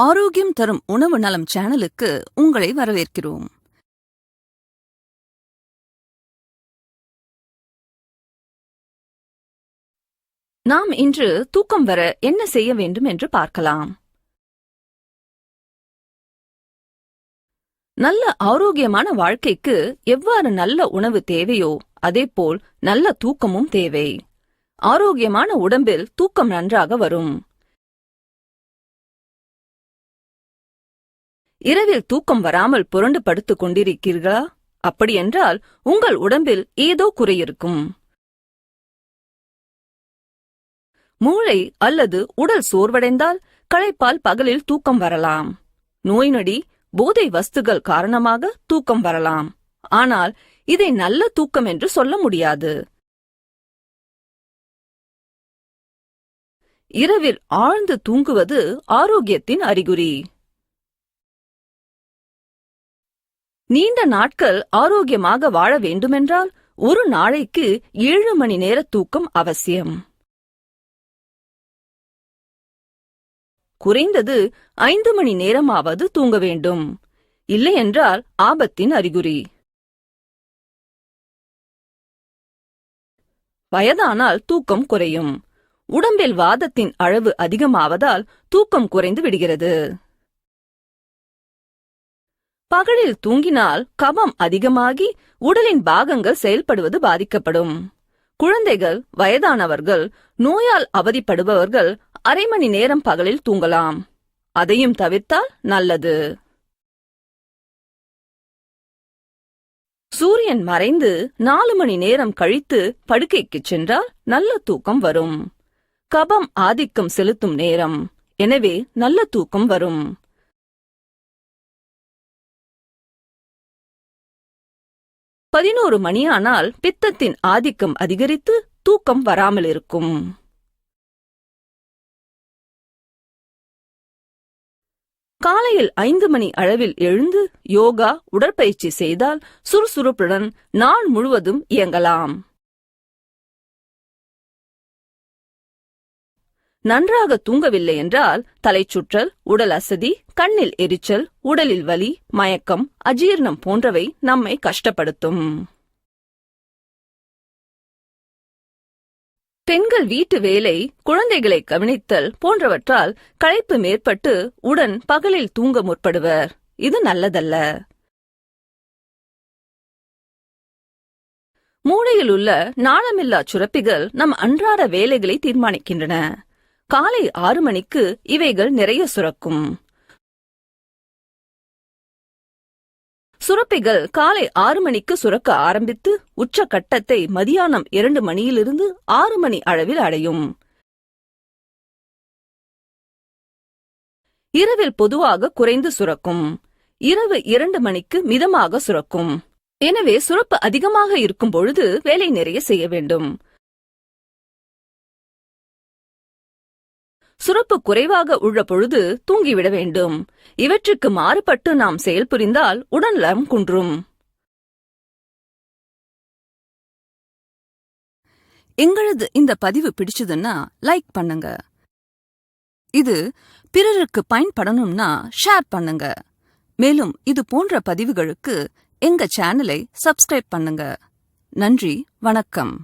ஆரோக்கியம் தரும் உணவு நலம் சேனலுக்கு உங்களை வரவேற்கிறோம். நாம் இன்று தூக்கம் வர என்ன செய்ய வேண்டும் என்று பார்க்கலாம். நல்ல ஆரோக்கியமான வாழ்க்கைக்கு எவ்வாறு நல்ல உணவு தேவையோ அதேபோல் நல்ல தூக்கமும் தேவை. ஆரோக்கியமான உடம்பில் தூக்கம் நன்றாக வரும். இரவில் தூக்கம் வராமல் புரண்டு படுத்துக் கொண்டிருக்கிறீர்களா? அப்படியென்றால் உங்கள் உடம்பில் ஏதோ குறை இருக்கும் மூளை அல்லது உடல் சோர்வடைந்தால் களைப்பால் பகலில் தூக்கம் வரலாம். நோய் நொடி போதை வஸ்துகள் காரணமாக தூக்கம் வரலாம். ஆனால் இதை நல்ல தூக்கம் என்று சொல்ல முடியாது. இரவில் ஆழ்ந்து தூங்குவது ஆரோக்கியத்தின் அறிகுறி. நீண்ட நாட்கள் ஆரோக்கியமாக வாழ வேண்டுமென்றால் ஒரு நாளைக்கு ஏழு மணி நேர தூக்கம் அவசியம். குறைந்தது ஐந்து மணி நேரமாவது தூங்க வேண்டும். இல்லையென்றால் ஆபத்தின் அறிகுறி. வயதானால் தூக்கம் குறையும். உடம்பில் வாதத்தின் அளவு அதிகமாவதால் தூக்கம் குறைந்து விடுகிறது. பகலில் தூங்கினால் கபம் அதிகமாகி உடலின் பாகங்கள் செயல்படுவது பாதிக்கப்படும். குழந்தைகள் வயதானவர்கள் நோயால் அவதிப்படுபவர்கள் அரை மணி நேரம் பகலில் தூங்கலாம். அதையும் தவிர்த்தால் நல்லது. சூரியன் மறைந்து நாலு மணி நேரம் கழித்து படுக்கைக்குச் சென்றால் நல்ல தூக்கம் வரும். கபம் ஆதிக்கம் செலுத்தும் நேரம். எனவே நல்ல தூக்கம் வரும். பதினோரு மணியானால் பித்தத்தின் ஆதிக்கம் அதிகரித்து தூக்கம் வராமல் இருக்கும். காலையில் ஐந்து மணி அளவில் எழுந்து யோகா உடற்பயிற்சி செய்தால் சுறுசுறுப்புடன் நாள் முழுவதும் இயங்கலாம். நன்றாக தூங்கவில்லை என்றால் தலைச்சுற்றல் உடல் அசதி கண்ணில் எரிச்சல் உடலில் வலி மயக்கம் அஜீர்ணம் போன்றவை நம்மை கஷ்டப்படுத்தும். பெண்கள் வீட்டு வேலை குழந்தைகளை கவனித்தல் போன்றவற்றால் களைப்பு மேற்பட்டு உடன் பகலில் தூங்க முற்படுவர். இது நல்லதல்ல. மூளையில் உள்ள நாளமில்லா சுரப்பிகள் நம் அன்றாட வேலைகளை தீர்மானிக்கின்றன. காலை ஆறு மணிக்கு இவைகள் நிறைய சுரக்கும். சுரப்பிகள் காலை ஆறு மணிக்கு சுரக்க ஆரம்பித்து உச்ச கட்டத்தை மதியானம் இரண்டு மணியிலிருந்து ஆறு மணி அளவில் அடையும். இரவில் பொதுவாக குறைந்து சுரக்கும். இரவு இரண்டு மணிக்கு மிதமாக சுரக்கும். எனவே சுரப்பு அதிகமாக இருக்கும் பொழுது வேலை நிறைய செய்ய வேண்டும். சுரப்பு குறைவாக உள்ள பொழுது தூங்கிவிட வேண்டும். இவற்றுக்கு மாறுபட்டு நாம் செயல்புரிந்தால் உடல்நலம் குன்றும். எங்களது இந்த பதிவு பிடிச்சதுன்னா லைக் பண்ணுங்க. இது பிறருக்கு பயன்படணும்னா ஷேர் பண்ணுங்க. மேலும் இது போன்ற பதிவுகளுக்கு எங்க சேனலை சப்ஸ்கிரைப் பண்ணுங்க. நன்றி வணக்கம்.